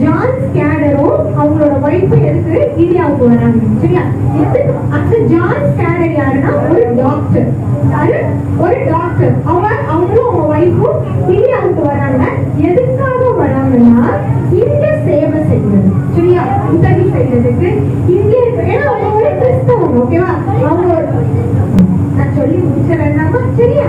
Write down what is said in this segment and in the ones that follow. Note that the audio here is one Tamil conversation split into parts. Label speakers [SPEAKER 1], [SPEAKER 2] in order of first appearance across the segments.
[SPEAKER 1] ஜான் ஸ்கேனரும் அவங்களோட ஒய்ஃபும் எதுக்கு இந்தியாவுக்கு வராங்க சரியா? எதுக்கு அந்த ஜான் ஸ்கேனர் யாருன்னா? ஒரு டாக்டர் யாரு? ஒரு டாக்டர் அவங்க அவங்களும் அவங்க ஒய்ஃபும் இந்தியாவுக்கு வராங்க. எதுக்காக வராங்கன்னா இந்த சேவை செய்யறது சரியா? உதவி செய்யறதுக்கு. இந்திய ஏன்னா அவங்க ஒரு கிறிஸ்தவம் ஓகேவா அவங்க நான் சொல்லி முடிச்சிடறேன்னாமா சரியா?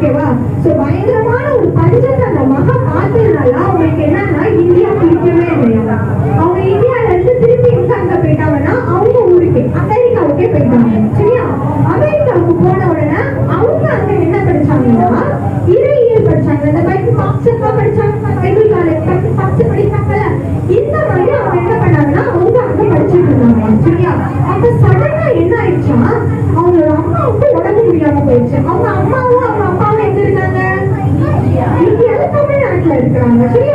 [SPEAKER 1] ஓகேவா? சோ பயங்கரமான ஒரு பஞ்சத்தை அந்த மகா பார்த்ததுனால அவங்களுக்கு என்னன்னா இந்தியா பிடிக்கவே இல்லையா அவங்க இந்தியால இருந்து திருப்பி எங்க அங்க போயிட்டாங்கன்னா அவங்க ஊருக்கு அமெரிக்காவுக்கே போயிட்டாங்க. சரியா? அமெரிக்காவுக்கு போன உடனே அவங்க அங்க என்ன படிச்சாங்கன்னா இறையியல் படிச்சாங்க. அந்த மாதிரி பாப்சப்பா படிச்சாங்க பைபிள் காலேஜ் பத்து பாப்ச படிச்சாங்கல்ல இந்த மாதிரி அவங்க என்ன பண்ணாங்கன்னா அவங்க அங்க படிச்சுட்டு இருந்தாங்க. சரியா? அப்ப சடனா என்ன ஆயிடுச்சா அவங்களோட அம்மாவுக்கு உடம்பு முடியாம போயிடுச்சு. அவங்க அம்மாவும் அம்மா yang.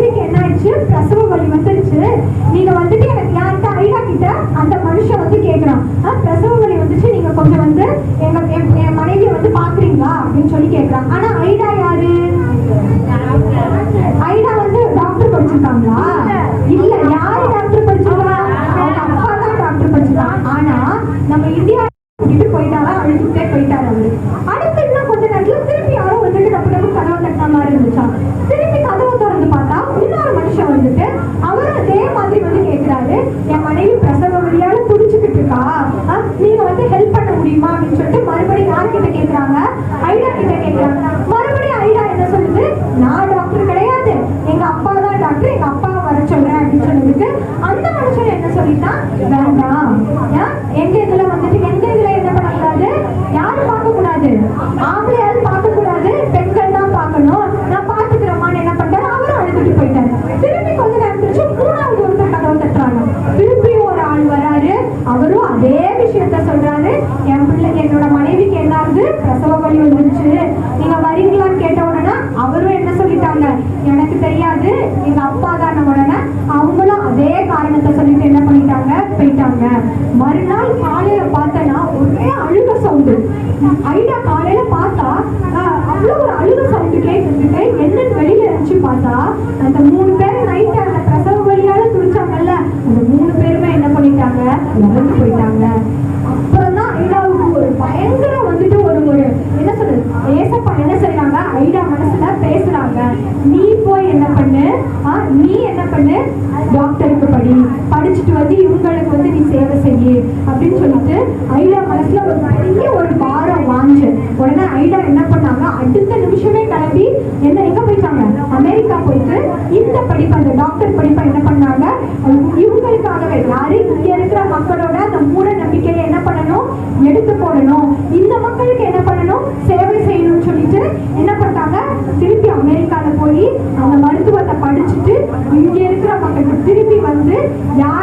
[SPEAKER 1] குழந்தைக்கு என்ன ஆயிடுச்சு? பிரசவ வலி வந்துருச்சு. நீங்க வந்துட்டு எனக்கு யார்கிட்ட? ஐடா கிட்ட அந்த மனுஷன் வந்து கேட்கிறான் பிரசவ வலி வந்துச்சு. நீங்க கொஞ்சம் வந்து எங்க என் மனைவி வந்து பாக்குறீங்களா? அப்படின்னு சொல்லி கேட்கிறான் ஆனா ஐடா யாரு? ஐடா வந்து டாக்டர் படிச்சிருக்காங்களா? இல்ல யாரு டாக்டர் என் மனைவி பிரசவ வழியால துடிச்சுக்கிட்டு இருக்கா. நீங்க வந்து ஹெல்ப் பண்ண முடியுமா அப்படின்னு சொல்லிட்டு மறுபடியும் யார்கிட்ட கேக்குறாங்க? ஐடா கிட்ட கேக்குறாங்க அவரும் அதே விஷயத்த சொல்றாரு. என் பிள்ளை என்னோட மனைவிக்கு என்னாவது பிரசவ வழி வந்துருச்சு. நீங்க வரீங்களான்னு கேட்ட உடனே அவரும் என்ன சொல்லிட்டாங்க? எனக்கு தெரியாது. எங்க அப்பா தான் உடனே. அவங்களும் அதே காரணத்தை சொல்லிட்டு என்ன பண்ணிட்டாங்க? போயிட்டாங்க. ஒரு பெரிய ஒரு பாரம் வாஞ்சு உடனே ஐடா என்ன பண்ணாங்க அடுத்த நிமிஷமே கிளம்பி என்ன எங்க போயிட்டாங்க? அமெரிக்கா போயிட்டு இந்த படிப்பு அந்த டாக்டர் படிப்பை என்ன பண்ணாங்க? இவங்களுக்காகவே யாரு இங்க இருக்கிற மக்களோட அந்த மூட நம்பிக்கையை என்ன பண்ணணும்? எடுத்து போடணும். இந்த மக்களுக்கு என்ன பண்ணணும்? சேவை செய்யணும்னு சொல்லிட்டு என்ன பண்ணாங்க திருப்பி அமெரிக்கால போய் அந்த மருத்துவத்தை படிச்சுட்டு இங்க இருக்கிற மக்களுக்கு திருப்பி வந்து யார்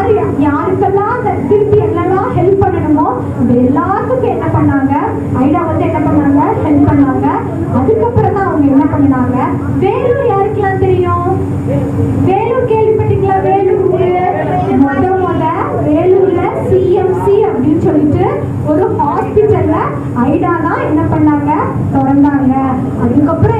[SPEAKER 1] அதுக்கப்புறம்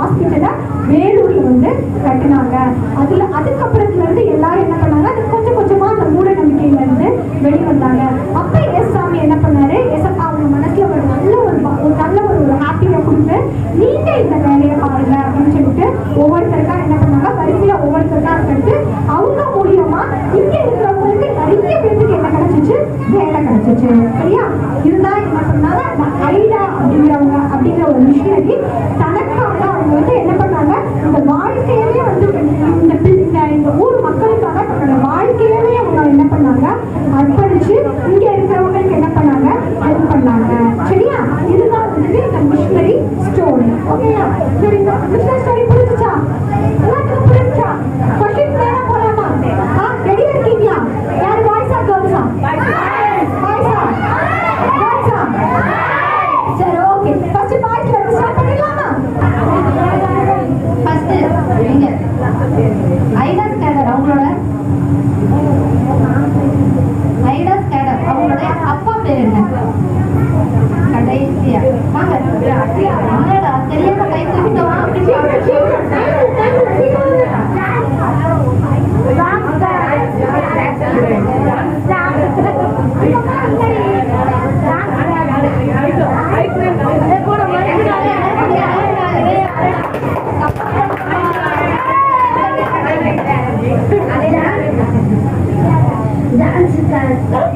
[SPEAKER 1] ஹாஸ்பிட்டலை வேலூரில் வந்து கட்டினாங்க. அதுல அதில் அதுக்கப்புறத்துலேருந்து எல்லாரும் என்ன
[SPEAKER 2] Yeah.